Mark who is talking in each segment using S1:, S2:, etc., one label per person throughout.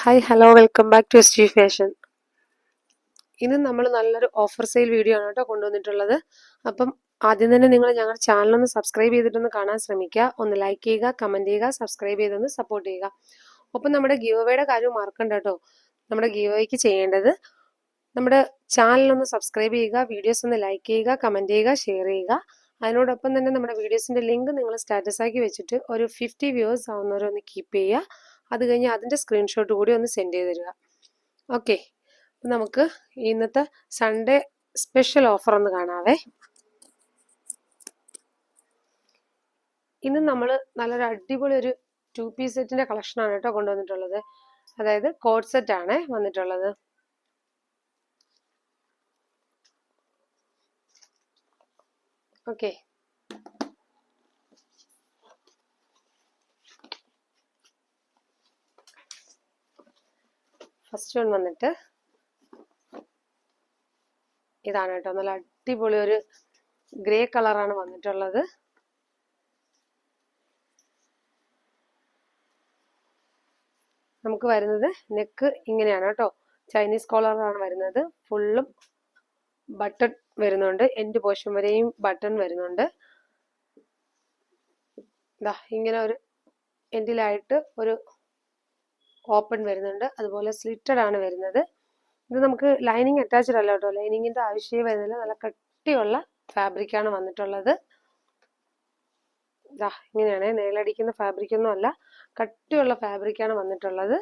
S1: Hi hello welcome back to S fashion ഇന്ന് നമ്മൾ നല്ലൊരു ഓഫർ സെയിൽ വീഡിയോ ആണ് കേട്ടോ കൊണ്ടുവന്നിട്ടുള്ളത്. അപ്പം ആദ്യം തന്നെ നിങ്ങൾ ഞങ്ങളുടെ ചാനലൊന്ന് സബ്സ്ക്രൈബ് ചെയ്തിട്ടൊന്ന് കാണാൻ ശ്രമിക്കുക. ഒന്ന് ലൈക്ക് ചെയ്യുക കമന്റ് ചെയ്യുക സബ്സ്ക്രൈബ് ചെയ്തൊന്ന് സപ്പോർട്ട് ചെയ്യുക. ഒപ്പം നമ്മുടെ ഗീവയുടെ കാര്യം മറക്കണ്ട കേട്ടോ. നമ്മുടെ ഗീവയ്ക്ക് ചെയ്യേണ്ടത് നമ്മുടെ ചാനലൊന്ന് സബ്സ്ക്രൈബ് ചെയ്യുക വീഡിയോസ് ഒന്ന് ലൈക്ക് ചെയ്യുക കമന്റ് ചെയ്യുക ഷെയർ ചെയ്യുക. അതിനോടൊപ്പം തന്നെ നമ്മുടെ വീഡിയോസിന്റെ ലിങ്ക് നിങ്ങൾ സ്റ്റാറ്റസ് ആക്കി വെച്ചിട്ട് ഒരു ഫിഫ്റ്റി വ്യൂവേഴ്സ് ആവുന്നവരൊന്ന് കീപ്പ് ചെയ്യുക. അത് കഴിഞ്ഞ് അതിന്റെ സ്ക്രീൻഷോട്ട് കൂടി ഒന്ന് സെൻഡ് ചെയ്ത് തരിക. ഓക്കെ അപ്പം നമുക്ക് ഇന്നത്തെ സൺഡേ സ്പെഷ്യൽ ഓഫർ ഒന്ന് കാണാവേ. ഇന്ന് നമ്മൾ നല്ലൊരു അടിപൊളി ഒരു ടു പീസ് സെറ്റിന്റെ കളക്ഷനാണ് കേട്ടോ കൊണ്ടുവന്നിട്ടുള്ളത്. അതായത് കോഡ് സെറ്റ് ആണ് വന്നിട്ടുള്ളത്. ഓക്കെ വൺ വന്നിട്ട് ഇതാണ് കേട്ടോ. നല്ല അടിപൊളി ഒരു ഗ്രേ കളറാണ് വന്നിട്ടുള്ളത്. നമുക്ക് വരുന്നത് നെക്ക് ഇങ്ങനെയാണ് കേട്ടോ. ചൈനീസ് കോളറാണ് വരുന്നത്. ഫുള്ളും ബട്ടൺ വരുന്നുണ്ട്. എൻഡ് പോർഷൻ വരെയും ബട്ടൺ വരുന്നുണ്ട്. ഇതാ ഇങ്ങനെ ഒരു എൻഡിലായിട്ട് ഒരു ഓപ്പൺ വരുന്നുണ്ട്. അതുപോലെ സ്ലിറ്റഡ് ആണ് വരുന്നത്. ഇത് നമുക്ക് ലൈനിങ് അറ്റാച്ച്ഡ് അല്ല കേട്ടോ. ലൈനിങ്ങിന്റെ ആവശ്യമേ വരുന്നില്ല. നല്ല കട്ടിയുള്ള ഫാബ്രിക് ആണ് വന്നിട്ടുള്ളത്. ഇതാ ഇങ്ങനെയാണ്. നേലടിക്കുന്ന ഫാബ്രിക് ഒന്നും അല്ല. കട്ടിയുള്ള ഫാബ്രിക് ആണ് വന്നിട്ടുള്ളത്.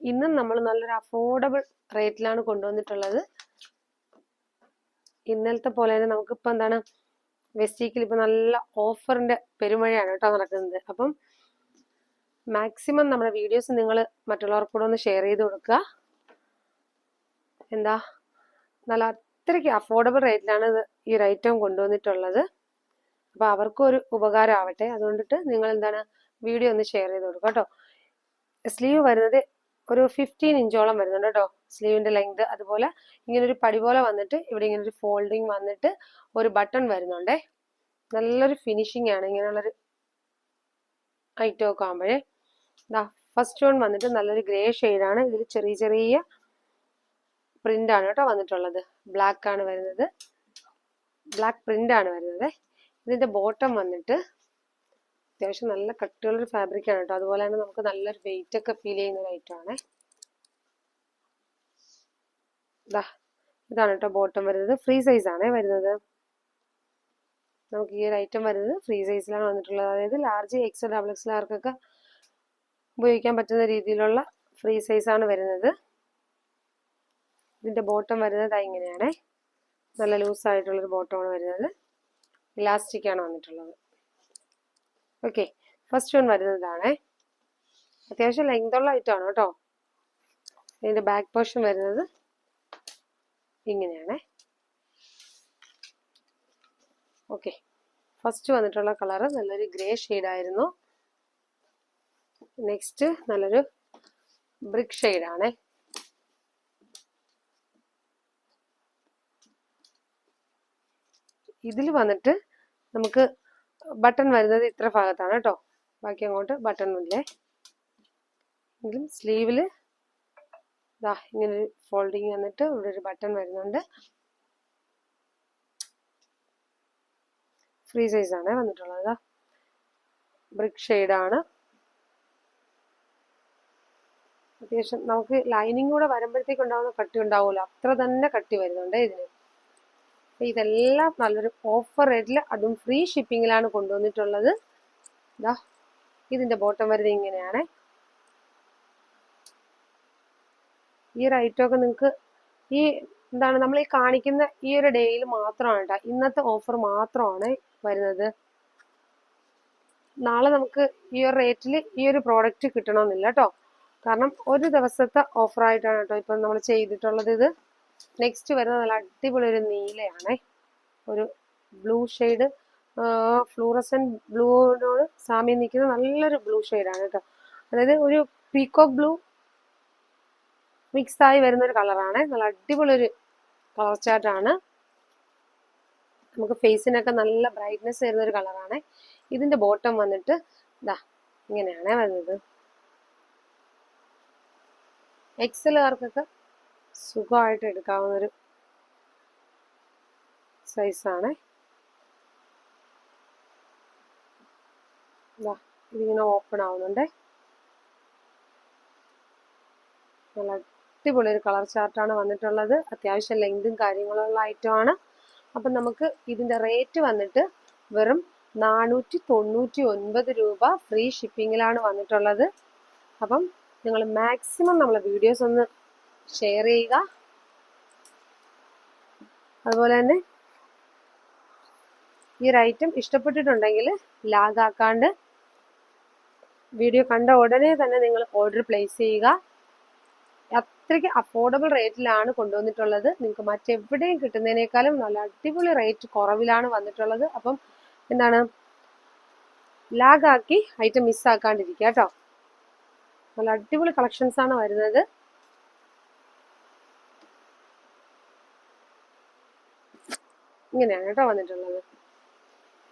S1: ഇന്നും നമ്മൾ നല്ലൊരു അഫോർഡബിൾ റേറ്റിലാണ് കൊണ്ടുവന്നിട്ടുള്ളത്. ഇന്നലത്തെ പോലെ തന്നെ നമുക്കിപ്പോൾ എന്താണ്? വെസ്റ്റീക്കിൽ ഇപ്പൊ നല്ല ഓഫറിന്റെ പെരുമഴയാണ് കേട്ടോ നടക്കുന്നത്. അപ്പം മാക്സിമം നമ്മുടെ വീഡിയോസ് നിങ്ങൾ മറ്റുള്ളവർക്ക് കൂടെ ഒന്ന് ഷെയർ ചെയ്ത് കൊടുക്കുക. എന്താ? നല്ല അത്രയ്ക്ക് അഫോർഡബിൾ റേറ്റിലാണ് ഇത് ഈ ഒരു ഐറ്റം കൊണ്ടുവന്നിട്ടുള്ളത്. അപ്പൊ അവർക്കും ഒരു ഉപകാരം ആവട്ടെ. അതുകൊണ്ടിട്ട് നിങ്ങൾ എന്താണ് വീഡിയോ ഒന്ന് ഷെയർ ചെയ്ത് കൊടുക്കുക കേട്ടോ. സ്ലീവ് വരുന്നത് ഒരു ഫിഫ്റ്റീൻ ഇഞ്ചോളം വരുന്നുണ്ട് കേട്ടോ. സ്ലീവിന്റെ ലെങ്ത് അതുപോലെ ഇങ്ങനെ ഒരു പടി പോലെ വന്നിട്ട് ഇവിടെ ഇങ്ങനെ ഒരു ഫോൾഡിങ് വന്നിട്ട് ഒരു ബട്ടൺ വരുന്നുണ്ടേ. നല്ലൊരു ഫിനിഷിംഗ് ആണ് ഇങ്ങനെയുള്ളൊരു ഐറ്റം ഒക്കെ ആകുമ്പോഴേ ഫസ്റ്റ് വൺ വന്നിട്ട് നല്ലൊരു ഗ്രേ ഷെയ്ഡാണ് ഇതിൽ ചെറിയ ചെറിയ പ്രിന്റ് ആണ് കേട്ടോ വന്നിട്ടുള്ളത്. ബ്ലാക്ക് ആണ് വരുന്നത്. ബ്ലാക്ക് പ്രിന്റ് ആണ് വരുന്നത്. ഇതിന്റെ ബോട്ടം വന്നിട്ട് അത്യാവശ്യം നല്ല കട്ടിയുള്ളൊരു ഫാബ്രിക് ആണ് കേട്ടോ. അതുപോലെ തന്നെ നമുക്ക് നല്ലൊരു വെയിറ്റ് ഒക്കെ ഫീൽ ചെയ്യുന്ന ഒരു ഐറ്റം ആണ്. ഇതാണ് കേട്ടോ ബോട്ടം വരുന്നത്. ഫ്രീ സൈസ് ആണ് വരുന്നത്. നമുക്ക് ഈ ഒരു ഐറ്റം വരുന്നത് ഫ്രീ സൈസിലാണ് വന്നിട്ടുള്ളത്. അതായത് ലാർജ് എക്സ് ഡബിൾ എക്സ് ആർക്കൊക്കെ ഉപയോഗിക്കാൻ പറ്റുന്ന രീതിയിലുള്ള ഫ്രീ സൈസാണ് വരുന്നത്. ഇതിന്റെ ബോട്ടം വരുന്നത് ഇങ്ങനെയാണ്. നല്ല ലൂസായിട്ടുള്ളൊരു ബോട്ടമാണ് വരുന്നത്. ഇലാസ്റ്റിക്കാണ് വന്നിട്ടുള്ളത്. ഓക്കെ ഫസ്റ്റ് വൺ വരുന്നതാണ് അത്യാവശ്യം ലെങ്ത് ഉള്ള ഐറ്റം ആണ് കേട്ടോ. ഇതിന്റെ ബാക്ക് പോർഷൻ വരുന്നത് ഇങ്ങനെയാണേ. ഓക്കെ ഫസ്റ്റ് വന്നിട്ടുള്ള കളറ് നല്ലൊരു ഗ്രേ ആയിരുന്നു. നെക്സ്റ്റ് നല്ലൊരു ബ്രിക്ക് ഷെയ്ഡാണേ ഇതിൽ വന്നിട്ട് നമുക്ക് ബട്ടൺ വരുന്നത് ഇത്ര ഭാഗത്താണ് കേട്ടോ. ബാക്കി അങ്ങോട്ട് ബട്ടൺ ഇല്ലേ? എങ്കിലും സ്ലീവിൽ ഇതാ ഇങ്ങനെ ഒരു ഫോൾഡിങ് വന്നിട്ട് ഇവിടെ ഒരു ബട്ടൺ വരുന്നുണ്ട്. ഫ്രീ സൈസ് ആണ് വന്നിട്ടുള്ളത് ബ്രിക്ക് ഷെയ്ഡാണ് അത്യാവശ്യം നമുക്ക് ലൈനിങ് കൂടെ വരുമ്പോഴത്തേക്ക് ഉണ്ടാവുന്ന കട്ടി ഉണ്ടാവുമല്ലോ. അത്ര തന്നെ കട്ടി വരുന്നുണ്ട് ഇതിന്. അപ്പൊ ഇതെല്ലാം നല്ലൊരു ഓഫർ റേറ്റിൽ അതും ഫ്രീ ഷിപ്പിങ്ങിലാണ് കൊണ്ടുവന്നിട്ടുള്ളത്. ഇതാ ഇതിന്റെ ബോട്ടം വരുന്നത് ഇങ്ങനെയാണ്. ഈ ഒരു ഐറ്റമൊക്കെ നിങ്ങൾക്ക് ഈ എന്താണ് നമ്മൾ ഈ കാണിക്കുന്ന ഈ ഒരു ഡേയിൽ മാത്രമാണ് കേട്ടോ ഇന്നത്തെ ഓഫർ മാത്രമാണ് വരുന്നത്. നാളെ നമുക്ക് ഈ ഒരു റേറ്റിൽ ഈ ഒരു പ്രോഡക്റ്റ് കിട്ടണമെന്നില്ല കേട്ടോ കാരണം ഒരു ദിവസത്തെ ഓഫർ ആയിട്ടാണ് കേട്ടോ ഇപ്പം നമ്മൾ ചെയ്തിട്ടുള്ളത് ഇത്. നെക്സ്റ്റ് വരുന്ന നല്ല അടിപൊളി ഒരു നീലയാണ്. ഒരു ബ്ലൂ ഷെയ്ഡ് ഫ്ലൂറസൻ ബ്ലൂവിനോട് സാമ്യം നിൽക്കുന്ന നല്ലൊരു ബ്ലൂ ഷെയ്ഡാണ് കേട്ടോ അതായത് ഒരു പീക്കോക്ക് ബ്ലൂ മിക്സ് ആയി വരുന്ന ഒരു കളറാണ് നല്ല അടിപൊളി ഒരു കളർ ചാർട്ടാണ് നമുക്ക് ഫേസിനൊക്കെ നല്ല ബ്രൈറ്റ്നെസ് വരുന്നൊരു കളറാണ് ഇതിന്റെ ബോട്ടം വന്നിട്ട് ഇതാ ഇങ്ങനെയാണ് വരുന്നത്. എക്സലുകാർക്കൊക്കെ സുഖമായിട്ട് എടുക്കാവുന്നൊരു സൈസാണ് ഇതിങ്ങനെ ഓപ്പൺ ആവുന്നുണ്ടേ. നല്ല അടിപൊളി ഒരു കളർ ചാർട്ടാണ് വന്നിട്ടുള്ളത്. അത്യാവശ്യം ലെങ്തും കാര്യങ്ങളുള്ള ഐറ്റമാണ് അപ്പം നമുക്ക് ഇതിന്റെ റേറ്റ് വന്നിട്ട് വെറും നാനൂറ്റി തൊണ്ണൂറ്റി ഒൻപത് രൂപ ഫ്രീ ഷിപ്പിങ്ങിലാണ് വന്നിട്ടുള്ളത്. അപ്പം നിങ്ങൾ മാക്സിമം നമ്മളെ വീഡിയോസ് ഒന്ന് ഷെയർ ചെയ്യുക. അതുപോലെ തന്നെ ഈ ഒരു ഐറ്റം ഇഷ്ടപ്പെട്ടിട്ടുണ്ടെങ്കിൽ ലാഗ് ആക്കാണ്ട് വീഡിയോ കണ്ട ഉടനെ തന്നെ നിങ്ങൾ ഓർഡർ പ്ലേസ് ചെയ്യുക. അത്രയ്ക്ക് അഫോർഡബിൾ റേറ്റിലാണ് കൊണ്ടുവന്നിട്ടുള്ളത്. നിങ്ങൾക്ക് മറ്റെവിടെയും കിട്ടുന്നതിനേക്കാളും നല്ല അടിപൊളി റേറ്റ് കുറവിലാണ് വന്നിട്ടുള്ളത്. അപ്പം എന്താണ്? ലാഗാക്കി ഐറ്റം മിസ്സാക്കാണ്ടിരിക്കുക കേട്ടോ. നല്ല അടിപൊളി കളക്ഷൻസ് ആണ് വരുന്നത്. ഇങ്ങനെയാണ് കേട്ടോ വന്നിട്ടുള്ളത്.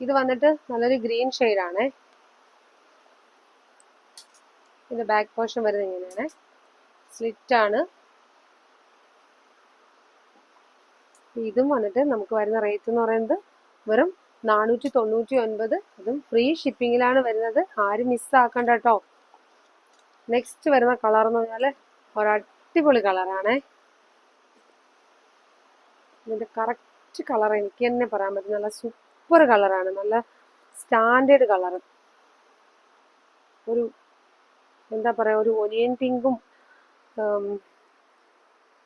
S1: ഇത് വന്നിട്ട് നല്ലൊരു ഗ്രീൻ ആണ്. ഇത് ബാക്ക് പോർഷൻ വരുന്നത് ഇങ്ങനെയാണ്. സ്ലിറ്റ് ആണ്. ഇതും വന്നിട്ട് നമുക്ക് വരുന്ന റേറ്റ് എന്ന് പറയുന്നത് വെറും നാനൂറ്റി തൊണ്ണൂറ്റി ഒൻപത്. അതും ഫ്രീ ഷിപ്പിങ്ങിലാണ് വരുന്നത്. ആരും മിസ്സാക്കണ്ട കേട്ടോ. നെക്സ്റ്റ് വരുന്ന കളർ എന്ന് പറഞ്ഞാൽ ഒരടിപൊളി കളറാണ് ഇതിന്റെ കറക്റ്റ് കളർ എനിക്ക് തന്നെ പറയാൻ പറ്റും. നല്ല സൂപ്പർ കളറാണ് നല്ല സ്റ്റാൻഡേർഡ് കളർ ഒരു എന്താ പറയുക ഒരു ഒനിയൻ പിങ്കും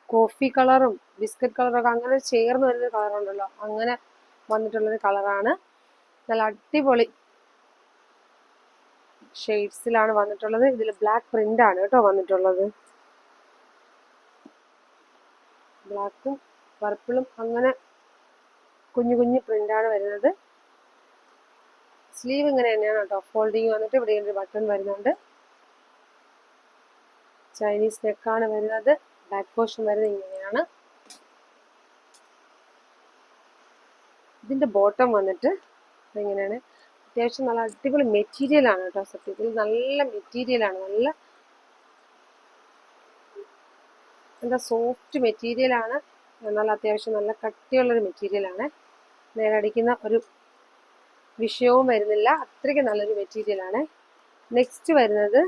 S1: കോഫി കളറും ബിസ്ക്കറ്റ് കളറൊക്കെ അങ്ങനെ ചേർന്ന് വരുന്ന കളറുണ്ടല്ലോ അങ്ങനെ വന്നിട്ടുള്ളൊരു കളറാണ് നല്ല അടിപൊളി ഷെയ്ഡ്സിലാണ് വന്നിട്ടുള്ളത്. ഇതിൽ ബ്ലാക്ക് പ്രിന്റ് ആണ് കേട്ടോ വന്നിട്ടുള്ളത്. ബ്ലാക്കും പർപ്പിളും അങ്ങനെ കുഞ്ഞു കുഞ്ഞു പ്രിന്റാണ് വരുന്നത്. സ്ലീവ് ഇങ്ങനെ തന്നെയാണ് കേട്ടോ. ഫോൾഡിങ് വന്നിട്ട് ഇവിടെ ഒരു ബട്ടൺ വരുന്നുണ്ട്. ചൈനീസ് നെക്കാണ് വരുന്നത്. ബാക്ക് പോർഷൻ വരുന്നത് ഇങ്ങനെയാണ്. ഇതിന്റെ ബോട്ടം വന്നിട്ട് ഇങ്ങനെയാണ്. അത്യാവശ്യം നല്ല അടിപൊളി മെറ്റീരിയലാണ് കേട്ടോ സത്യത്തിൽ. നല്ല മെറ്റീരിയലാണ് നല്ല എന്താ സോഫ്റ്റ് മെറ്റീരിയലാണ് എന്നാൽ അത്യാവശ്യം നല്ല കട്ടിയുള്ളൊരു മെറ്റീരിയൽ ആണ്. നേരെ അടിക്കുന്ന ഒരു വിഷയവും വരുന്നില്ല. അത്രയ്ക്ക് നല്ലൊരു മെറ്റീരിയലാണ് നെക്സ്റ്റ് വരുന്നത്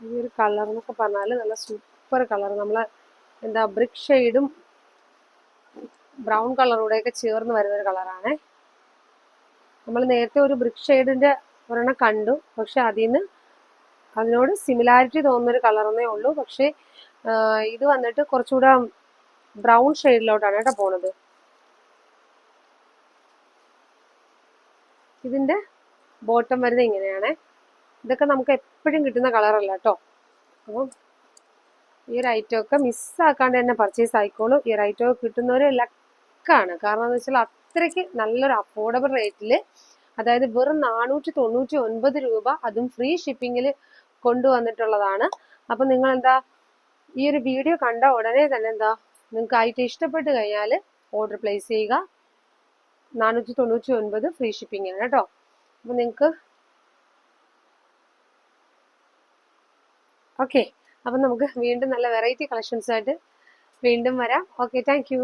S1: ഈ ഒരു കളർ എന്നൊക്കെ പറഞ്ഞാൽ നല്ല സൂപ്പർ കളർ നമ്മൾ എന്താ ബ്രിക് ഷെയ്ഡും ബ്രൗൺ കളറൂടെയൊക്കെ ചേർന്ന് വരുന്ന ഒരു കളറാണ് നമ്മൾ നേരത്തെ ഒരു ബ്രിക് ഷെയ്ഡിന്റെ ഒരെണ്ണം കണ്ടു. പക്ഷെ അതിൽ നിന്ന് അതിനോട് സിമിലാരിറ്റി തോന്നുന്നൊരു കളറെന്നേ ഉള്ളൂ. പക്ഷേ ഇത് വന്നിട്ട് കുറച്ചുകൂടെ ബ്രൗൺ ഷെയ്ഡിലോട്ടാണ് കേട്ടോ പോണത്. ഇതിന്റെ ബോട്ടം വരുന്നത് ഇങ്ങനെയാണ്. ഇതൊക്കെ നമുക്ക് എപ്പോഴും കിട്ടുന്ന കളറല്ല കേട്ടോ. അപ്പം ഈ ഒരു ഐറ്റം ഒക്കെ മിസ്സാക്കാണ്ട് തന്നെ പർച്ചേസ് ആയിക്കോളൂ. ഈ ഒരു ഐറ്റം ഒക്കെ കിട്ടുന്നവർ ലക്കാണ് കാരണം എന്താ വെച്ചാൽ അത്രയ്ക്ക് നല്ലൊരു അഫോർഡബിൾ റേറ്റിൽ അതായത് വെറും നാനൂറ്റി തൊണ്ണൂറ്റി ഒൻപത് രൂപ അതും ഫ്രീ ഷിപ്പിങ്ങിൽ കൊണ്ടുവന്നിട്ടുള്ളതാണ്. അപ്പം നിങ്ങൾ എന്താ ഈ ഒരു വീഡിയോ കണ്ട ഉടനെ തന്നെ എന്താ നിങ്ങൾക്ക് ആയിട്ട് ഇഷ്ടപ്പെട്ട് കഴിഞ്ഞാൽ ഓർഡർ പ്ലേസ് ചെയ്യുക. നാനൂറ്റി തൊണ്ണൂറ്റി ഒൻപത് ഫ്രീ ഷിപ്പിങ്ങിന് കേട്ടോ. അപ്പം നിങ്ങൾക്ക് ഓക്കെ അപ്പം നമുക്ക് വീണ്ടും നല്ല വെറൈറ്റി കളക്ഷൻസ് ആയിട്ട് വീണ്ടും വരാം. Okay thank